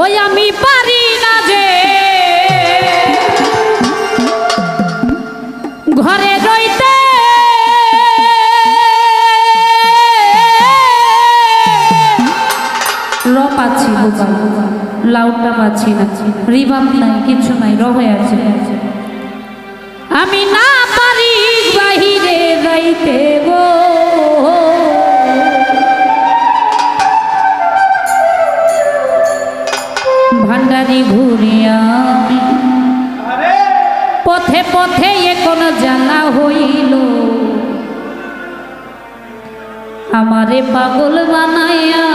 ওই আমি পারি না যে। ঘরে রইতে। র পাচ্ছি লাউডটা পাচ্ছি না। রিভাব নাই, কিছু নাই, র হয়ে আছে। আমি না পারি বাহিরে যাইতে গো। ভান্ডারি ঘুরিয়া পথে পথে এ কোন জ্বালা হইল আমারে পাগল বানাইয়া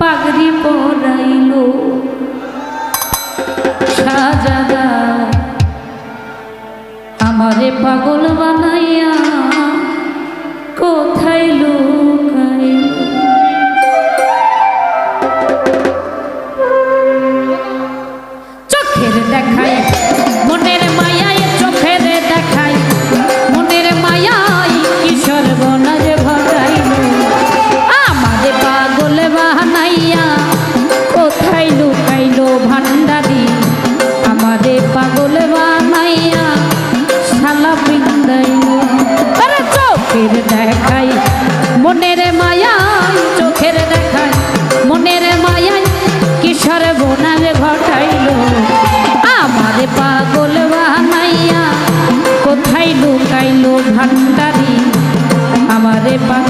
পাগড়ি পরাইল। সাজাদা আমারে পাগল বানাইয়া মায়ায় চোখের দেখায়, মনের মায়ায় কিশোর বোনাজ ঘটাইল। আমার পাগল বানাইয়া কোথায় লুকাইলো ভান্ডারি? আমারে পাগল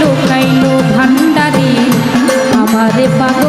লুকাইলো ভান্ডারি আমারে পাগল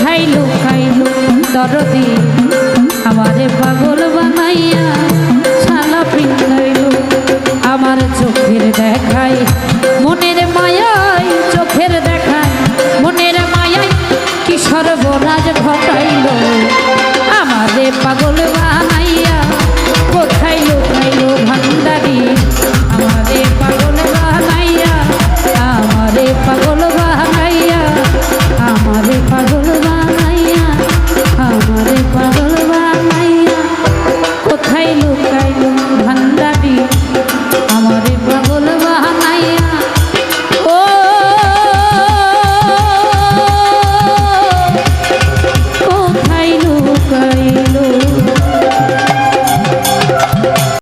খাইলো খাইলো অন্তর দি আমারে পাগল বানাইয়া শালা পিন্ধাইল। আমার চোখের দেখাই